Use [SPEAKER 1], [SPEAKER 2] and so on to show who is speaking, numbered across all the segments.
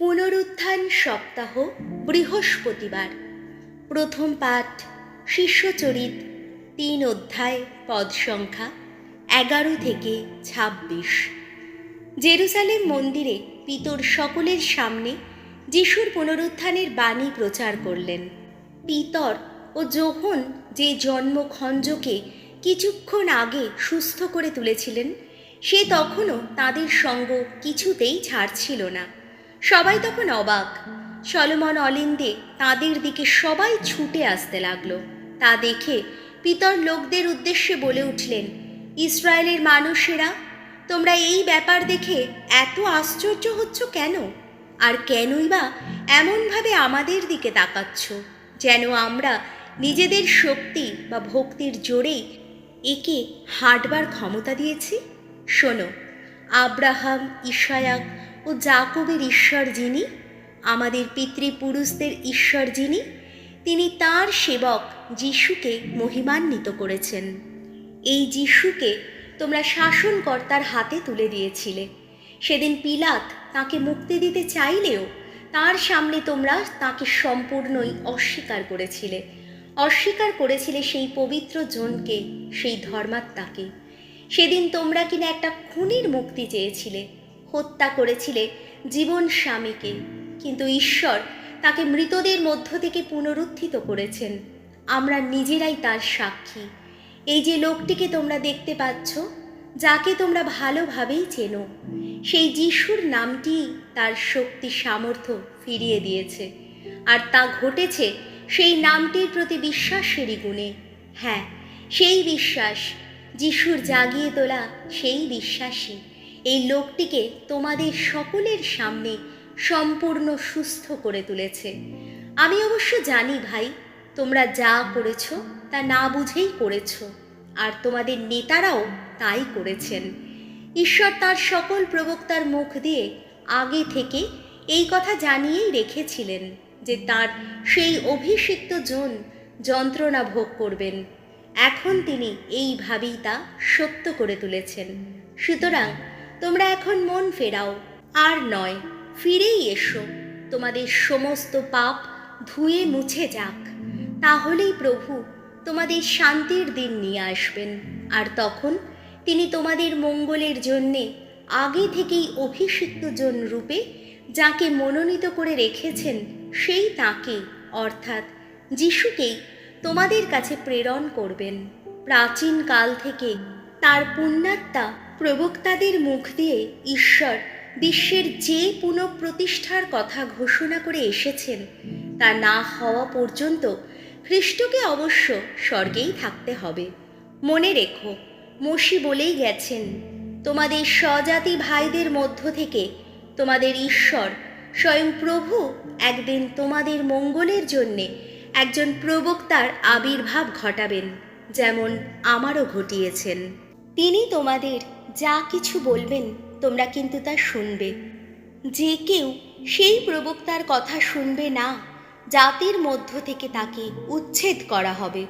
[SPEAKER 1] পুনরুত্থান সপ্তাহ, বৃহস্পতিবার। প্রথম পাঠ, শিষ্যচরিত, তিন অধ্যায়, পদ সংখ্যা, এগারো থেকে ছাব্বিশ। জেরুসালেম মন্দিরে পিতর সকলের সামনে যিশুর পুনরুত্থানের বাণী প্রচার করলেন। পিতর ও যোহন যে জন্ম খঞ্জকে কিছুক্ষণ আগে সুস্থ করে তুলেছিলেন, সে তখনও তাদের সঙ্গ কিছুতেই ছাড়ছিল না। সবাই তখন অবাক। সলমন অলিন্দে তাদের দিকে সবাই ছুটে আসতে লাগল। তা দেখে পিতর লোকদের উদ্দেশ্যে বলে উঠলেন, ইসরায়েলের মানুষেরা, তোমরা এই ব্যাপার দেখে এত আশ্চর্য হচ্ছ কেন? আর কেনই বা এমনভাবে আমাদের দিকে তাকাচ্ছ, যেন আমরা নিজেদের শক্তি বা ভক্তির জোরেই একে হাঁটবার ক্ষমতা দিয়েছি? শোনো, আব্রাহাম ইশায়াক ও জাকবের ঈশ্বর যিনি, আমাদের পিতৃপুরুষদের ঈশ্বর যিনি, তিনি তার সেবক যিশুকে মহিমান্বিত করেছেন। এই যিশুকে তোমরা শাসনকর্তার হাতে তুলে দিয়েছিলে। সেদিন পিলাত তাকে মুক্তি দিতে চাইলেও তার সামনে তোমরা তাকে সম্পূর্ণই অস্বীকার করেছিলে। অস্বীকার করেছিলে সেই পবিত্র জনকে, সেই ধর্মাত্মাকে। সেদিন তোমরা কিনা একটা খুনির মুক্তি চেয়েছিলে। হত্যা করেছিলে জীবন স্বামীকে, কিন্তু ঈশ্বর তাকে মৃতদের মধ্য থেকে পুনরুত্থিত করেছেন। আমরা নিজেরাই তার সাক্ষী। এই যে লোকটিকে তোমরা দেখতে পাচ্ছ, যাকে তোমরা ভালোভাবেই চেনো, সেই যিশুর নামটি তার শক্তি সামর্থ্য ফিরিয়ে দিয়েছে। আর তা ঘটেছে সেই নামটির প্রতি বিশ্বাসেরই গুণে। হ্যাঁ সেই বিশ্বাস, যিশুর জাগিয়ে তোলা সেই বিশ্বাসী এই লোকটিকে তোমাদের সকলের সামনে সম্পূর্ণ সুস্থ করে তুলেছে। আমি অবশ্য জানি ভাই, তোমরা যা করেছ তা না বুঝেই করেছ, আর তোমাদের নেতারাও তাই করেছেন। ঈশ্বর তার সকল প্রবক্তার মুখ দিয়ে আগে থেকে এই কথা জানিয়েই রেখেছিলেন যে তার সেই অভিষিক্ত জন যন্ত্রণা ভোগ করবেন। এখন তিনি এইভাবেই তা সত্য করে তুলেছেন। সুতরাং তোমরা এখন মন ফেরাও, আর নয়, ফিরেই এসো। তোমাদের সমস্ত পাপ ধুয়ে মুছে যাক। তাহলেই প্রভু তোমাদের শান্তির দিন নিয়ে আসবেন। আর তখন তিনি তোমাদের মঙ্গলের জন্যে আগে থেকেই অভিষিক্ত জন রূপে যাকে মনোনীত করে রেখেছেন, সেই তাকে, অর্থাৎ যিশুকেই তোমাদের কাছে প্রেরণ করবেন। প্রাচীন কাল থেকে তার পুণ্যাত্মা প্রবক্তাদের মুখ দিয়ে ঈশ্বর বিশ্বের যে পুনঃপ্রতিষ্ঠার কথা ঘোষণা করে এসেছেন, তা না হওয়া পর্যন্ত খ্রিস্টকে অবশ্য স্বর্গেই থাকতে হবে। মনে রেখো, মসি বলেই গেছেন, তোমাদের স্বজাতি ভাইদের মধ্য থেকে তোমাদের ঈশ্বর স্বয়ং প্রভু একদিন তোমাদের মঙ্গলের জন্যে একজন প্রবক্তার আবির্ভাব ঘটাবেন, যেমন আমারও ঘটিয়েছেন। তিনি তোমাদের যা কিছু বলবেন, তোমরা কিন্তু তা শুনবে। যে কেউ সেই প্রবক্তার কথা শুনবে না, জাতির মধ্য থেকে তাকে উচ্ছেদ করা হবে।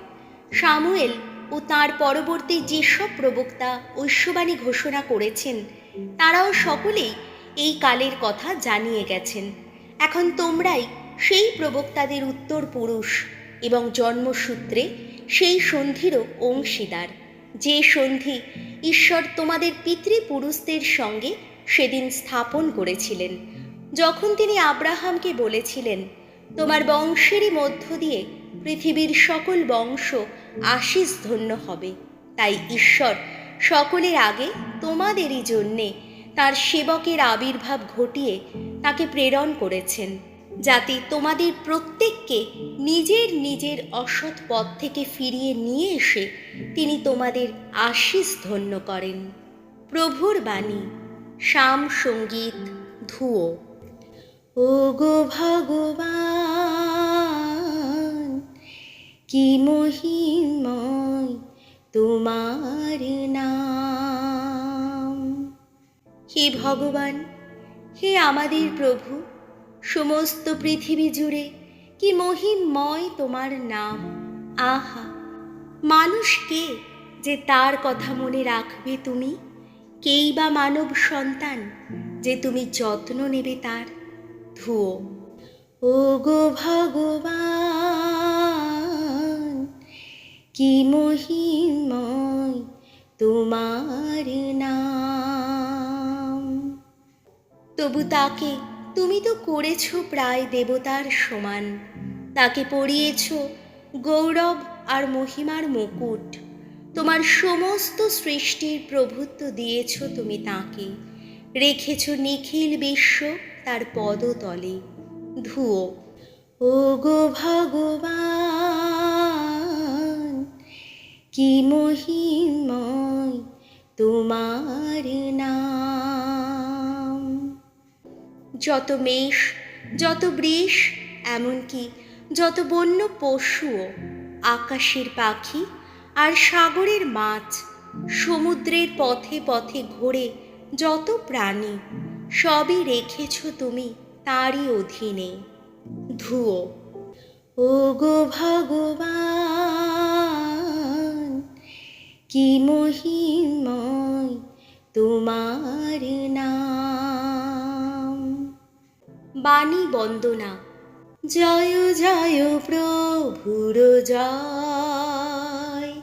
[SPEAKER 1] সামুয়েল ও তার পরবর্তী যেসব প্রবক্তা ঐশ্ববাণী ঘোষণা করেছেন, তারাও সকলেই এই কালের কথা জানিয়ে গেছেন। এখন তোমরাই সেই প্রবক্তাদের উত্তর পুরুষ এবং জন্মসূত্রে সেই সন্ধিরও অংশীদার। যে সন্ধি ঈশ্বর তোমাদের পিতৃপুরুষদের সঙ্গে সেদিন স্থাপন করেছিলেন। যখন তিনি আব্রাহামকে বলেছিলেন, তোমার বংশেরই মধ্য দিয়ে পৃথিবীর সকল বংশ আশিস ধন্য হবে। তাই ঈশ্বর সকলের আগে তোমাদেরই জন্যে তার সেবকের আবির্ভাব ঘটিয়ে তাকে প্রেরণ করেছেন, যাতে তোমাদের প্রত্যেককে নিজের নিজের অসৎ পথ থেকে ফিরিয়ে নিয়ে এসে তিনি তোমাদের আশিস ধন্য করেন। প্রভুর বাণী শাম সংগীত ধুয়ো ও গো ভগবান, কি মহিময় তোমার নাম। হে ভগবান, হে আমাদের প্রভু, সমস্ত পৃথিবী জুড়ে কি মহিমময় তোমার নাম। আহা মানুষ কে যে তার কথা মনে রাখবে তুমি? কেই বা মানব সন্তান যে তুমি যত্ন নেবে তার? ধুয়ো। ও গো ভগবান, কি মহিময় তোমার নাম। তবু তাকে, তুমি তো করেছ প্রায় দেবতার সমান। তাকে পরিয়েছ গৌরব আর মহিমার মুকুট। তোমার সমস্ত সৃষ্টির প্রভুত্ব দিয়েছ তুমি তাকে। রেখেছ নিখিল বিশ্ব তার পদতলে। ধুয়ো। ও গো ভগবান, কি মহিময় তোমার নাম। যত মেষ, যত বৃষ, এমনকি যত বন্য পশুও আকাশের পাখি আর সাগরের মাছ, সমুদ্রের পথে পথে ঘোরে যত প্রাণী, সবই রেখেছ তুমি তারই অধীনে। ধুয়ো। ও গো ভগবান, কি মহিময় তোমার নাম। বাণী বন্দনা। জয় জয় প্রভুর জয়।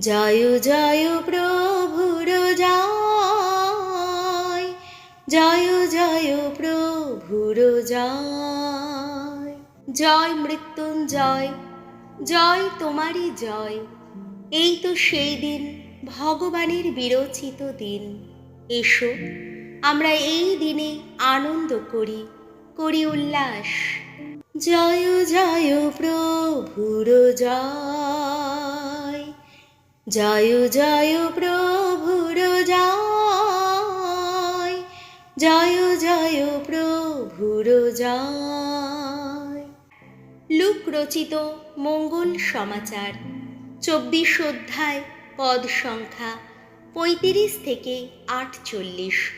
[SPEAKER 1] জয় জয় প্রভুর জয়। জয় জয় প্রভুর জয়। জয় মৃত্যুঞ্জয়, জয় তোমারই জয়। এই তো সেই দিন, ভগবানের বিরচিত দিন। এসো, আমরা এই দিনে আনন্দ করি করি উল্লাস। জয় জয় প্রভুর জয় জয় জয় প্রভুর জয় জয় জয় প্রভুর জয় লুক রচিত মঙ্গল সমাচার, চব্বিশ অধ্যায়, পদ সংখ্যা পঁয়ত্রিশ থেকে আটচল্লিশ।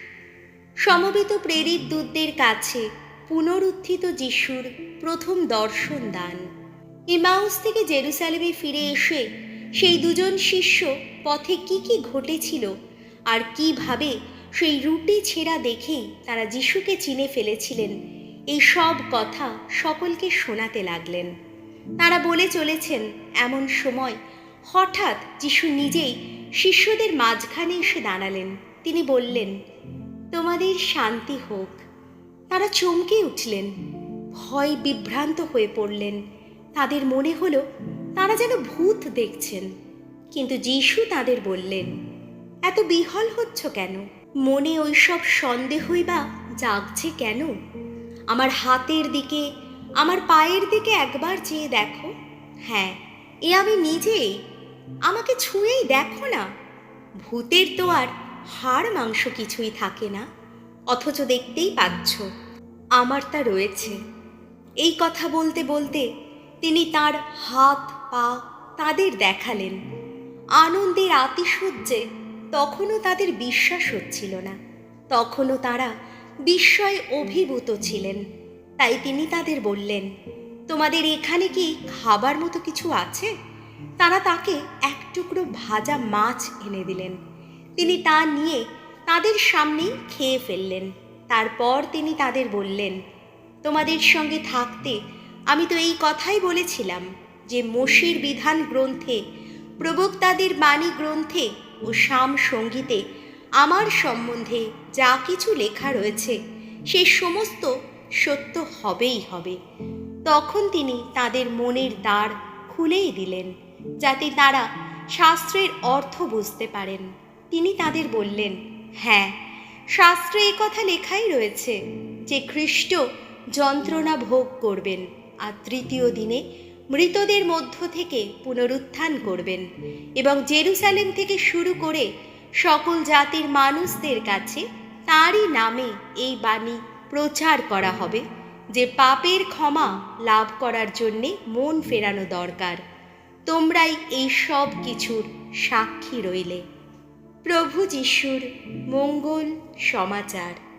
[SPEAKER 1] সমবেত প্রেরিত দূতদের কাছে পুনরুত্থিত যিশুর প্রথম দর্শন দান। ইমাউস থেকে জেরুসালেমে ফিরে এসে সেই দুজন শিষ্য পথে কি কি ঘটেছিল আর কীভাবে সেই রুটি ছেঁড়া দেখেই তারা যিশুকে চিনে ফেলেছিলেন, এই সব কথা সকলকে শোনাতে লাগলেন। তারা বলে চলেছেন, এমন সময় হঠাৎ যিশু নিজেই শিষ্যদের মাঝখানে এসে দাঁড়ালেন। তিনি বললেন, তোমাদের শান্তি হোক। তারা চমকে উঠলেন। ভয় বিভ্রান্ত হয়ে পড়লেন। তাদের মনে হলো তারা যেন ভূত দেখছেন। কিন্তু যিশু তাদের বললেন, এত বিহল হচ্ছ কেন? মনে ওইসব সন্দেহই বা জাগছে কেন? আমার হাতের দিকে, আমার পায়ের দিকে একবার চেয়ে দেখো। হ্যাঁ এ আমি নিজেই। আমাকে ছুঁয়েই দেখো না। ভূতের তো আর হাড় মাংস কিছুই থাকে না। অথচ দেখতেই পাচ্ছ আমার তা রয়েছে। এই কথা বলতে বলতে তিনি তার হাত, পা তাদের দেখালেন। আনন্দের আতিশয্যে তখনও তাদের বিশ্বাস হচ্ছিল না। তখনও তারা বিস্ময়ে অভিভূত ছিলেন। তাই তিনি তাদের বললেন, তোমাদের এখানে কি খাবার মতো কিছু আছে? তারা তাকে এক টুকরো ভাজা মাছ এনে দিলেন। তিনি তা নিয়ে তাদের সামনেই খেয়ে ফেললেন। তারপর তিনি তাদের বললেন, তোমাদের সঙ্গে থাকতে আমি তো এই কথাই বলেছিলাম যে মোশির বিধান গ্রন্থে, প্রবক্তাদের বাণী গ্রন্থে ও শাম সঙ্গীতে আমার সম্বন্ধে যা কিছু লেখা রয়েছে, সে সমস্ত সত্য হবেই হবে। তখন তিনি তাদের মনের দ্বার খুলেই দিলেন, যাতে তারা শাস্ত্রের অর্থ বুঝতে পারেন। তিনি তাদের বললেন হ্যাঁ শাস্ত্রে এ কথা লেখাই রয়েছে যে খ্রিস্ট যন্ত্রণা ভোগ করবেন আর তৃতীয় দিনে মৃতদের মধ্য থেকে পুনরুত্থান করবেন এবং জেরুসালেম থেকে শুরু করে সকল জাতির মানুষদের কাছে তাঁরই নামে এই বাণী প্রচার করা হবে যে পাপের ক্ষমা লাভ করার জন্যে মন ফেরানো দরকার। তোমরাই এই সব কিছুর সাক্ষী রইলে। প্রভু যিশুর মঙ্গল সমাচার।